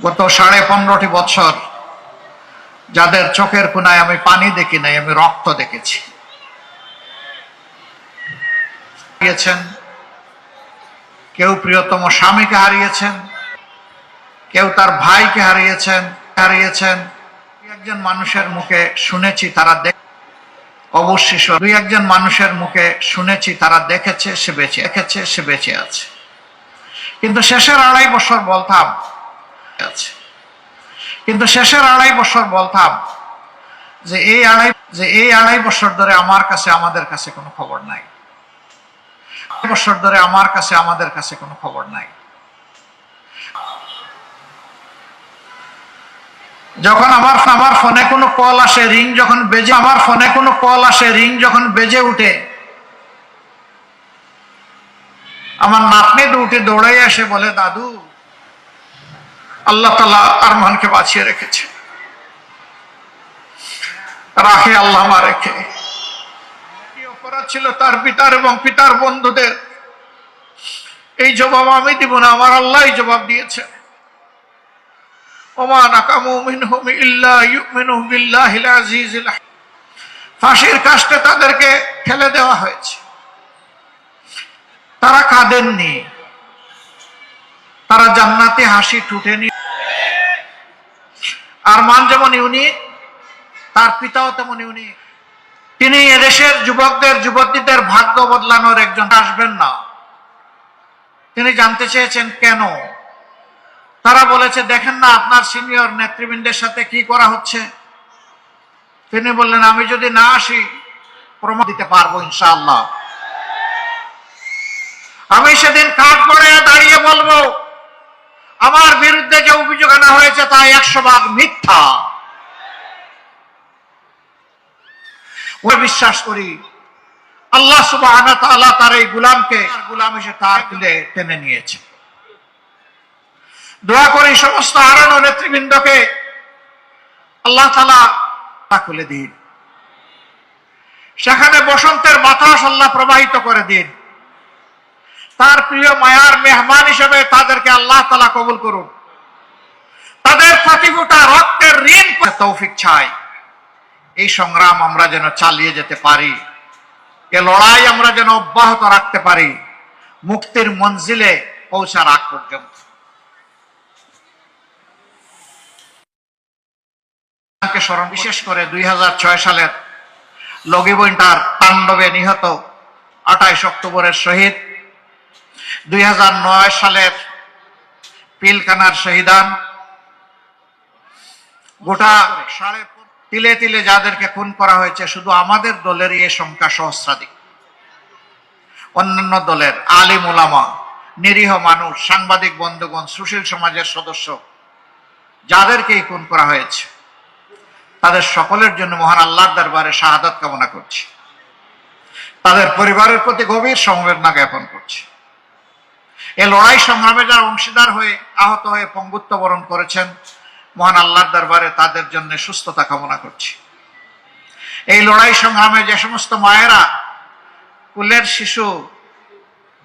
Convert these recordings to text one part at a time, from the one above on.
গত সাড়ে পনেরোটি বছর যাদের চোখের কোনায় আমি পানি দেখি নাই, আমি রক্ত দেখেছি। কেউ প্রিয়তম স্বামীকে হারিয়েছেন, কেউ তার ভাইকে হারিয়েছেন হারিয়েছেন। দুই একজন মানুষের মুখে শুনেছি, তারা দেখ অবশ্যই দুই একজন মানুষের মুখে শুনেছি, তারা দেখেছে, সে বেঁচে দেখেছে সে বেঁচে আছে। কিন্তু শেষের আড়াই বছর বলতাম আছে। কিন্তু শেষের আড়াই বছর বলতাম যে এই আড়াই যে এই আড়াই বছর ধরে আমার কাছে, আমাদের কাছে কোনো খবর নাই। বছর ধরে আমার কাছে, আমাদের কাছে কোনো খবর নাই। যখন আমার আমার ফোনে কোনো কল আসে, রিং যখন বেজে আমার ফোনে কোনো কল আসে, রিং যখন বেজে উঠে, আমার নাতনি উঠে দৌড়াই আসে বলে, দাদু আল্লাহ তালা আরমানকে বাঁচিয়ে রেখেছে। রাখে আল্লাহ মা রেখে অপরাধ ছিল তার পিতার এবং পিতার বন্ধুদের। এই জবাব আমি দিব না, আমার আল্লাহ জবাব দিয়েছে ফাঁসির কাষ্টে তাদেরকে ফেলে দেওয়া হয়েছে। তারা কাঁদেননি। তারা জান্নাতে হাসি ঠুটেনি। আর মান যেমন ইউনি তার পিতাও তেমন ইউনিক। তিনি এদেশের যুবকদের, যুবতীদের ভাগ্য বদলানোর একজন। আসবেন না। তিনি জানতে চেয়েছেন কেন? তারা বলেছে, দেখেন না, আপনার সিনিয়র নেতৃবৃন্দের সাথে কি করা হচ্ছে? তিনি বললেন, আমি যদি না আসি, প্রমাণ দিতে পারব ইনশাআল্লাহ। আমি সেদিন কাঠ করে দাঁড়িয়ে বলব আমার বিরুদ্ধে যে অভিযোগ আনা হয়েছে তা একশো ভাগ মিথ্যা। ওই বিশ্বাস করি, আল্লাহ সুবাহ তার এই গুলামকে গুলাম এসে তার তুলে টেনে নিয়েছে। দোয়া করি সমস্ত হারানো নেতৃবৃন্দকে আল্লাহ তালা তা খুলে দিন। সেখানে বসন্তের বাতাস আল্লাহ প্রবাহিত করে দিন। তার প্রিয় মায়ার মেহমান হিসেবে তাদেরকে আল্লাহ তালা কবুল করুন। তাদের প্রতিভূটা রক্তের ঋণ তৌফিক চাই। এই সংগ্রাম আমরা যেন চালিয়ে যেতে পারি। এ লড়াই আমরা যেন অব্যাহত রাখতে পারি। মুক্তির মঞ্জিলে পৌঁছার আগ পর্যন্ত। স্মরণ বিশেষ করে দুই হাজার ছয় সালের লগিবইন্টার তাণ্ডবে নিহত আঠাইশ অক্টোবরের শহীদ দুই হাজার নয় সালের পিলকানার শহীদান। গোটা সাড়ে তিলে তিলে যাদেরকে খুন করা হয়েছে, শুধু আমাদের দলের এই সংখ্যা সহস্রাধিক। অন্যান্য দলের আলিম ওলামা নিরীহ মানুষ, সাংবাদিক বন্ধুগণ, সুশীল সমাজের সদস্য, যাদেরকেই খুন করা হয়েছে, তাদের সকলের জন্য মহান আল্লাহর দরবারে শাহাদাত কামনা করছি। তাদের পরিবারের প্রতি গভীর সমবেদনা জ্ঞাপন করছি। এ লড়াই সংগ্রামে যারা অংশীদার হয়ে আহত হয়ে পঙ্গুত্ব বরণ করেছেন মহান আল্লাহর দরবারে তাদের জন্য সুস্থতা কামনা করছি। এই লড়াই সংগ্রামে যে সমস্ত মায়েরা কুলের শিশু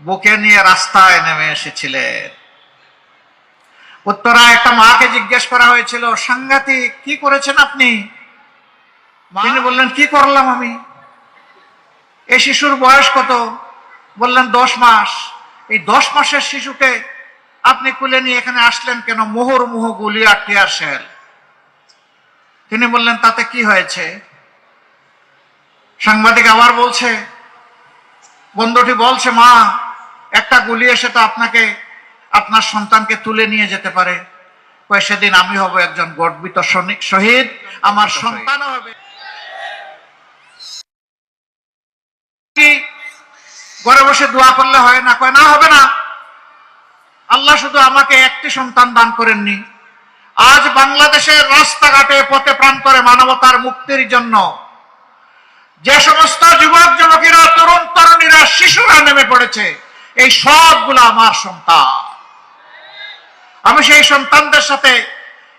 বুকে নিয়ে রাস্তায় নেমে এসেছিলেন। উত্তরা একটা মাকে জিজ্ঞেস করা হয়েছিল সাংঘাতিক কি করেছেন আপনি? তিনি বললেন কি করলাম আমি? এই শিশুর বয়স কত? বললেন দশ মাস। এই দশ মাসের শিশুকে আপনি কুলে নিয়ে এখানে আসলেন কেন? মোহর মোহ গুলি আর টিয়ার শেল। তিনি বললেন তাতে কি হয়েছে? সাংবাদিক আবার বলছে বন্ধুটি বলছে মা একটা গুলি এসে তো আপনাকে আপনার সন্তানকে তুলে নিয়ে যেতে পারে। সেদিন আমি হব একজন গর্বিত শহীদ আমার সন্তানও হবে। ঘরে বসে দোয়া করলে হয় না, কয়, না, হবে না। আল্লাহ শুধু আমাকে একটি সন্তান দান করেননি। আজ বাংলাদেশের রাস্তাঘাটে পথে প্রান্তরে মানবতার মুক্তির জন্য যে সমস্ত যুবক যুবকেরা তরুণ, তরুণীরা, শিশুরা নেমে পড়েছে, এই সবগুলো আমার সন্তান। আমি সেই সন্তানদের সাথে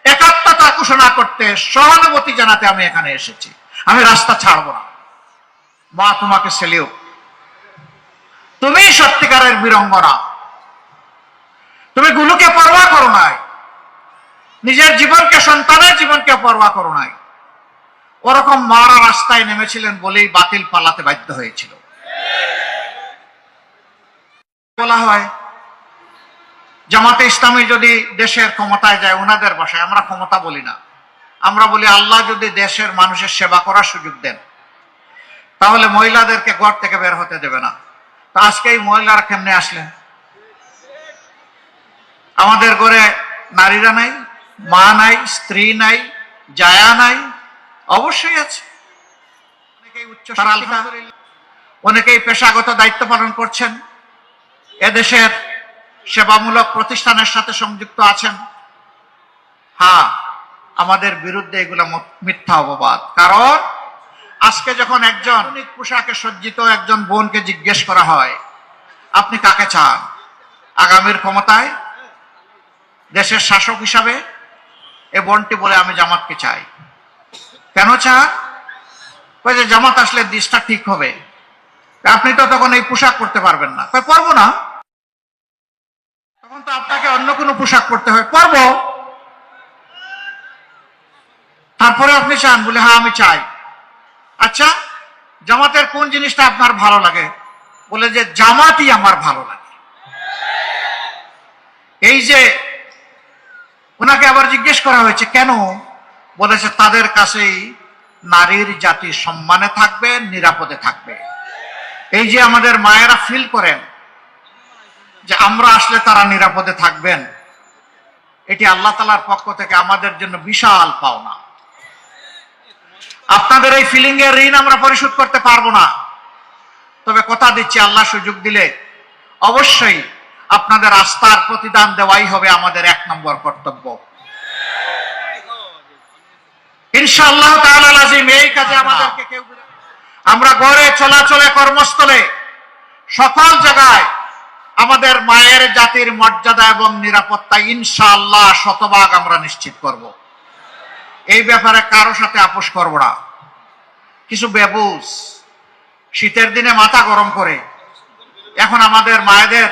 একাত্মতা ঘোষণা করতে সহানুভূতি জানাতে আমি এখানে এসেছি। আমি রাস্তা ছাড়বো না। মা, তোমাকে সেলিও। তুমি সত্যিকারের বীরঙ্গনা তুমি গুলুকে পরোয়া করো নাই। নিজের জীবনকে, সন্তানের জীবনকে পরোয়া করো নাই। ওরকম মারা রাস্তায় নেমেছিলেন বলেই বাতিল পালাতে বাধ্য হয়েছিল। বলা হয়, জামাতে ইসলামী যদি দেশের ক্ষমতায় যায়, ওনাদের বাসায়, আমরা ক্ষমতা বলি না। আমরা বলি, আল্লাহ যদি দেশের মানুষের সেবা করার সুযোগ দেন, তাহলে মহিলাদেরকে ঘর থেকে বের হতে দেবে না। তো আজকে এই মহিলারা কেমনে আসলেন? আমাদের ঘরে নারীরা নাই মা নাই স্ত্রী নাই জায়া নাই অবশ্যই আছে। অনেকেই উচ্চ অনেকেই পেশাগত দায়িত্ব পালন করছেন। এদেশের সেবামূলক প্রতিষ্ঠানের সাথে সংযুক্ত আছেন। হ্যাঁ আমাদের বিরুদ্ধে এগুলো মিথ্যা অপবাদ। কারণ আজকে যখন একজন পোশাকে সজ্জিত একজন বোনকে জিজ্ঞেস করা হয়, আপনি কাকে চান? আগামীর ক্ষমতায়? দেশের শাসক হিসাবে? এ বোনটি বলে, আমি জামাতকে চাই। কেন চান? যে, জামাত আসলে দেশটা ঠিক হবে। আপনি তো তখন এই পোশাক পরতে পারবেন না। কই পারব না। তখন তো আপনাকে অন্য কোনো পোশাক পরতে হয়। পারব। তারপরে আপনি চান, বলে হ্যাঁ আমি চাই। আচ্ছা জামাতের কোন জিনিসটা আপনার ভালো লাগে? বলে যে জামাতই আমার ভালো লাগে। এই যে ওনাকে আবার জিজ্ঞেস করা হয়েছে, কেন? বলেছে তাদের কাছেই নারীর জাতি সম্মানে থাকবে, নিরাপদে থাকবে। এই যে আমাদের মায়েরা ফিল করেন যে আমরা আসলে তারা নিরাপদে থাকবেন, এটি আল্লাহ তালার পক্ষ থেকে আমাদের জন্য বিশাল পাওনা। আপনাদের এই ফিলিং এর ঋণ আমরা পরিশোধ করতে পারব না। তবে কথা দিচ্ছি, আল্লাহ সুযোগ দিলে অবশ্যই আপনাদের আস্থার প্রতিদান দেওয়াই হবে আমাদের এক নম্বর কর্তব্য। ইনশাআল্লাহ এই কাজে আমাদেরকে কেউ আমরা ঘরে চলাচলে কর্মস্থলে সকল জায়গায় আমাদের মায়ের জাতির মর্যাদা এবং নিরাপত্তা ইনশাআল্লাহ শতভাগ আমরা নিশ্চিত করব। এই ব্যাপারে কারও সাথে আপোষ করব না। কিছু বেবুস শীতের দিনে মাথা গরম করে, এখন আমাদের মায়েদের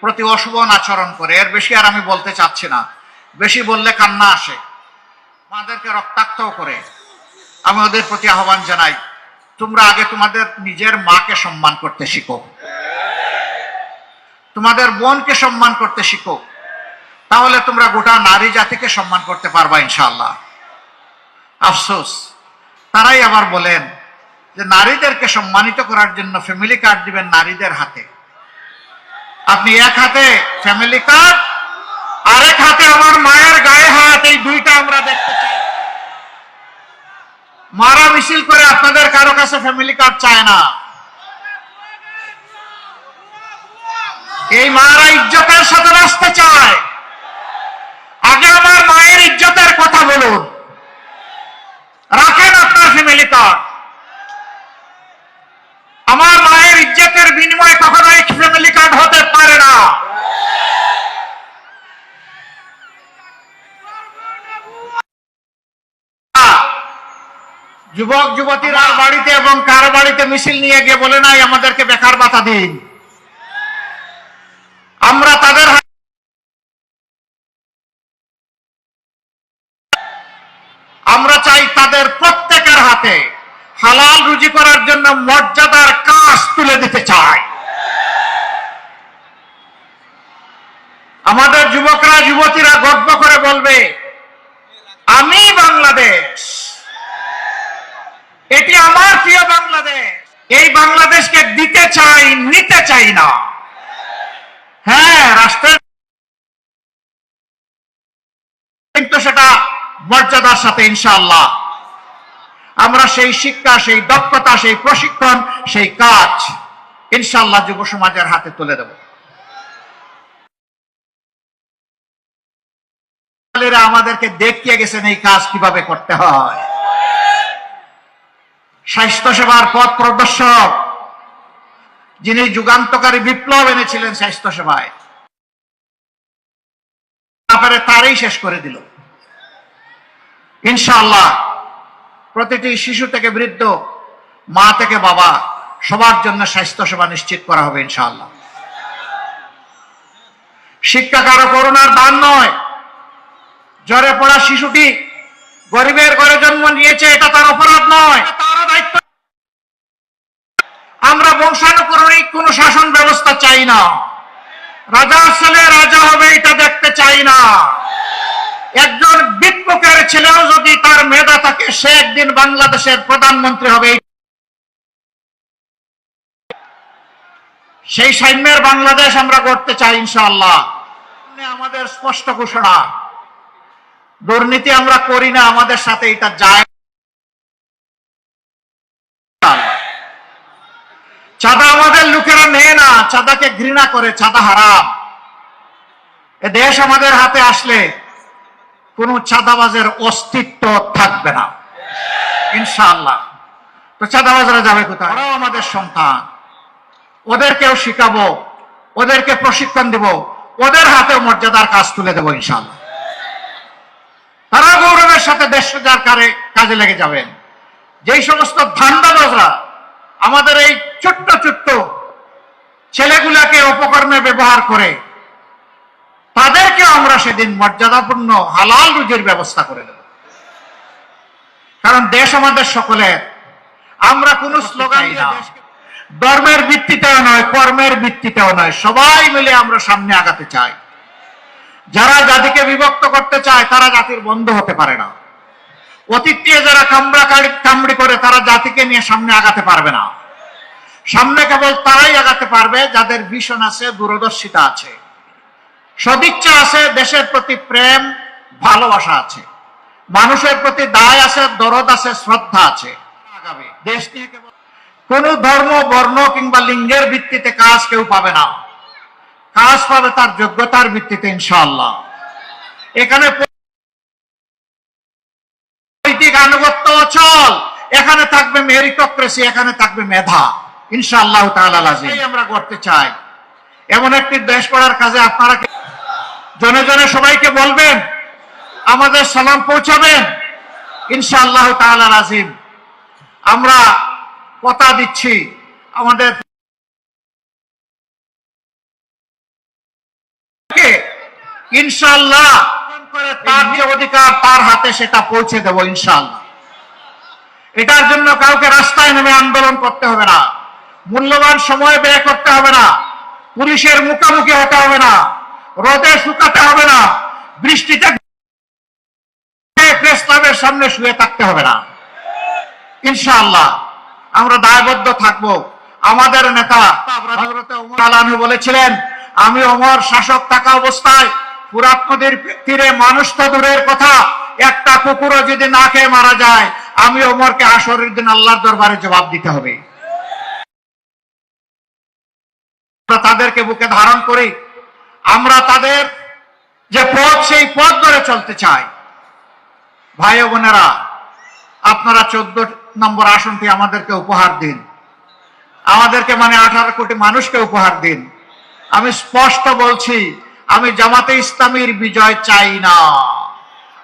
প্রতি অশুভন আচরণ করে। এর বেশি আর আমি বলতে চাচ্ছি না। বেশি বললে কান্না আসে। মাদেরকে রক্তাক্তও করে। আমি ওদের প্রতি আহ্বান জানাই, তোমরা আগে তোমাদের নিজের মাকে সম্মান করতে শিখো। তোমাদের বোনকে সম্মান করতে শিখো। তাহলে তোমরা গোটা নারী জাতিকে সম্মান করতে পারবা ইনশাআল্লাহ। আফসোস। তারাই আবার বলেন যে নারীদেরকে সম্মানিত করার জন্য ফ্যামিলি কার্ড দিবেন নারীদের হাতে। আপনি এক হাতে ফ্যামিলি কার্ড আরেক হাতে আমার মায়ের গায়ে হাত, এই দুইটা আমরা দেখতে চাই। মারা মিছিল করে আপনাদের কারও কাছে ফ্যামিলি কার্ড চায় না। এই মারা ইজ্জতের সাথে আসতে চায়। আগে আমার মায়ের ইজ্জতের কথা বলুন। রাখেন আপনার ফ্যামিলি কার্ড আমার মায়ের ইজ্জতের বিনিময়ে কখনোই ফ্যামিলি কার্ড হতে পারে না। যুবক, যুবতীরা বাড়িতে এবং কারও বাড়িতে মিছিল নিয়ে গিয়ে বলে নাই, আমাদেরকে বেকার ভাতা দিন আমরা তাদের হাতে আমরা তাদের প্রত্যেকের হাতে হালাল রুজি করার জন্য মর্যাদার কাজ তুলে দিতে চাই। আমাদের যুবকরা, যুবতীরা গর্ব করে বলবে, আমি বাংলাদেশ। এটি আমার প্রিয় বাংলাদেশ। এই বাংলাদেশকে দিতে চাই, নিতে চাই না। হ্যাঁ রাষ্ট্রের কিন্তু সেটা মর্যাদার সাথে ইনশাআল্লাহ আমরা সেই শিক্ষা, সেই দক্ষতা, সেই প্রশিক্ষণ, সেই কাজ ইনশাআল্লাহ যুব সমাজের হাতে তুলে দেব। আমাদেরকে দেখিয়ে গেছেন এই কাজ কীভাবে করতে হয়। স্বাস্থ্য সেবার পথ প্রদর্শক, যিনি যুগান্তকারী বিপ্লব এনেছিলেন স্বাস্থ্য সেবায় তারই শেষ করে দিল। ইনশাআল্লাহ প্রতিটি শিশু থেকে বৃদ্ধ, মা থেকে বাবা, সবার জন্য স্বাস্থ্য সেবা নিশ্চিত করা হবে ইনশাআল্লাহ। শিক্ষা কারও করোনার দান নয়। জ্বরে পড়া শিশুটি গরিবের ঘরে জন্ম নিয়েছে, এটা তার অপরাধ নয়। তার দায়িত্ব। আমরা বংশানুক্রমিক কোন শাসন ব্যবস্থা চাই না। রাজার ছেলে রাজা হবে, এটা দেখতে চাই না। একজন বিক্ষোকের ছেলেও যদি তার মেধা থাকে, সে একদিন বাংলাদেশের প্রধানমন্ত্রী হবে। সেই সাম্যের বাংলাদেশ আমরা করতে চাই, ইনশাআল্লাহ। আমাদের স্পষ্ট ঘোষণা। দুর্নীতি আমরা করি না, আমাদের সাথে এটা যায় চাঁদা আমাদের লোকেরা নেয় না, চাঁদাকে ঘৃণা করে, চাঁদা হারাম। এ দেশ আমাদের হাতে আসলে কোন চাঁদাবাজের অস্তিত্ব থাকবে না। ইনশাআল্লাহ। তো চাঁদাবাজরা যাবে কোথায়? ওরাও আমাদের সন্তান। ওদেরকেও শিখাবো, ওদেরকে প্রশিক্ষণ দেব, ওদের হাতেও মর্যাদার কাজ তুলে দেবো ইনশাআল্লাহ। তারা গৌরবের সাথে দেশ কারে কাজে লেগে যাবেন। যেই সমস্ত ধান্দাবাজরা আমাদের এই ছোট্ট ছোট্ট ছেলেগুলাকে উপকর্মে ব্যবহার করে তাদেরকে আমরা সেদিন মর্যাদাপূর্ণ হালাল রুজির ব্যবস্থা করে দেব। কারণ দেশ আমাদের সকলের। আমরা কোন স্লোগান ধর্মের ভিত্তিতেও নয় কর্মের ভিত্তিতেও নয় সবাই মিলে আমরা সামনে আগাতে চাই। যারা জাতিকে বিভক্ত করতে চায় তারা জাতির বন্ধ হতে পারে না। অতীত যারা কামড়া কামড়ি করে তারা জাতিকে নিয়ে সামনে আগাতে পারবে না। সামনে কেবল তারাই আগাতে পারবে যাদের ভীষণ আছে দূরদর্শিতা আছে। সদিচ্ছা আছে, দেশের প্রতি প্রেম, ভালোবাসা আছে। মানুষের প্রতি দায় আছে, দরদ আছে, শ্রদ্ধা আছে। দেশ নিয়ে কোন ধর্ম, বর্ণ কিংবা লিঙ্গের ভিত্তিতে কাজ কেউ পাবে না। কাজ পাবে তার যোগ্যতার ভিত্তিতে, ইনশাআল্লাহ। এখানে আনুগত্য অচল। এখানে থাকবে মেরিটোক্রেসি এখানে থাকবে মেধা। ইনশাআল্লাহ আমরা করতে চাই। এমন একটি দেশ করার কাজে আপনারা জনে জনে সবাইকে বলবেন, আমাদের সালাম পৌঁছাবেন। ইনশাআল্লাহ তাআলা রাজিম আমরা কথা দিচ্ছি আমাদের করে তার যে অধিকার, তার হাতে সেটা পৌঁছে দেব ইনশাআল্লাহ। এটার জন্য কাউকে রাস্তায় নেমে আন্দোলন করতে হবে না। মূল্যবান সময় ব্যয় করতে হবে না। পুলিশের মুখোমুখি হতে হবে না। রোদে শুকাতে হবে না, বৃষ্টিতে প্রেস ক্লাবের সামনে শুয়ে থাকতে হবে না। ইনশাআল্লাহ, আমরা দায়বদ্ধ থাকব। আমাদের নেতা বলেছিলেন, আমি অমর শাসক থাকা অবস্থায় ফুরাত নদীর তীরে মানুষ তো দূরের কথা, একটা কুকুরও যদি না খেয়ে মারা যায়, আমি ওমরকে আসরের দিন আল্লাহর দরবারে জবাব দিতে হবে। তাদেরকে বুকে ধারণ করি আমরা তাদের যে পথ, সেই পথ ধরে চলতে চাই। ভাই বোনেরা, আপনারা চোদ্দ নম্বর আসনটি আমাদেরকে উপহার দিন। আমাদেরকে মানে আঠারো কোটি মানুষকে উপহার দিন। আমি স্পষ্ট বলছি, আমি জামাতে ইসলামীর বিজয় চাই না।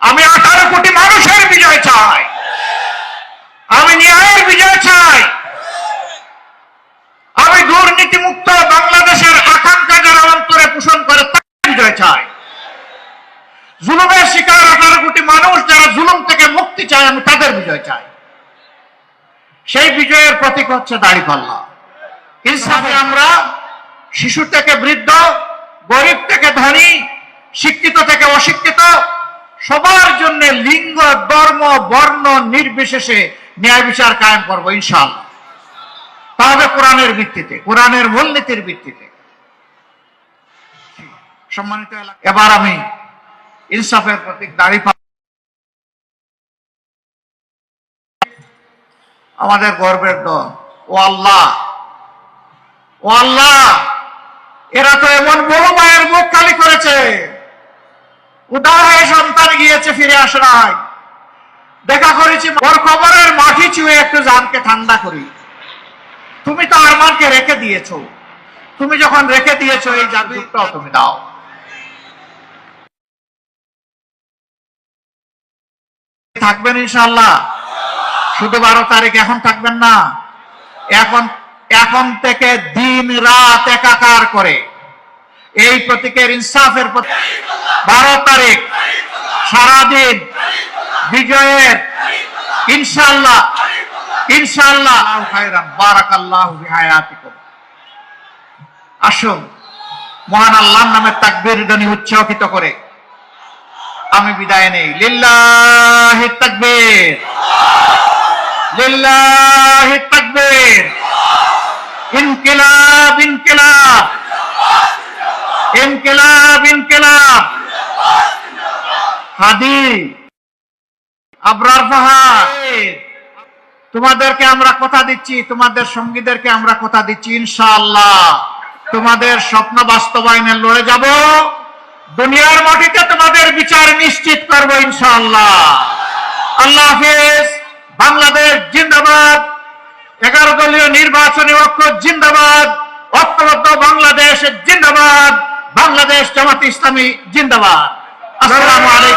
আমি আঠারো কোটি মানুষের বিজয় চাই। আমি ন্যায়ের বিজয় চাই। আমি দুর্নীতিমুক্ত বাংলাদেশের আকাঙ্ক্ষা যারা অন্তরে পোষণ করে তার চাই জুলুমের শিকার আঠারো কোটি মানুষ যারা জুলুম থেকে মুক্তি চায় আমি তাদের বিজয় চাই। সেই বিজয়ের প্রতীক হচ্ছে ইনসাফে আমরা শিশু থেকে বৃদ্ধ, গরিব থেকে ধনী, শিক্ষিত থেকে অশিক্ষিত, সবার জন্য লিঙ্গ, ধর্ম, বর্ণ নির্বিশেষে ন্যায় বিচার কায়েম করব ইনশাআল্লাহ। তাহলে কোরআনের ভিত্তিতে, কোরআনের মূলনীতির ভিত্তিতে সম্মানিত এলাকা- এবার আমি ইনসাফের প্রতীক দাড়ি আমাদের গর্বের দল। ও আল্লাহ। ও আল্লাহ। এরা তো এমন বড় মায়ের মুখ খালি করেছে। উদার হয়ে সন্তান গিয়েছে, ফিরে আসে নাই। দেখা করেছি ওর কবরের মাটি চুয়ে একটু জানকে ঠান্ডা করি। তুমি তো আরমানকে রেখে দিয়েছ। তুমি যখন রেখে দিয়েছ, এই জাগরুকটাও তুমি দাও। থাকবেন ইনশাল্লাহ শুধু বারো তারিখ এখন থাকবেন না। এখন এখন থেকে দিন রাত একাকার করে। এই প্রতীকের ইনসাফের বারো তারিখ, সারাদিন বিজয়ের ইনশাআল্লাহ খায়রান, বারাকাল্লাহু আসুন, মহান আল্লাহর নামে তাকবির ধ্বনি উচ্চারিত করে। আমি বিদায় নেই। লিল্লাহি তাকবীর। লিল্লাহি তাকবীর। ইনকিলাব ইনকিলাব। ইনকিলাব ইনকিলাব। হাদি, আবরার ফাহাদ তোমাদেরকে আমরা কথা দিচ্ছি, তোমাদের সঙ্গীদেরকে আমরা কথা দিচ্ছি, ইনশাআল্লাহ। তোমাদের স্বপ্ন বাস্তবায়নে লড়ে যাব। দুনিয়ার মাটিতে তোমাদের বিচার নিশ্চিত করব ইনশাআল্লাহ। আল্লাহ হাফিজ, বাংলাদেশ জিন্দাবাদ, এগারো দলীয় নির্বাচনী ঐক্য জিন্দাবাদ, ঐক্যবদ্ধ বাংলাদেশ জিন্দাবাদ, বাংলাদেশ জামাত ইসলামী জিন্দাবাদ। আসসালামু আলাইকুম।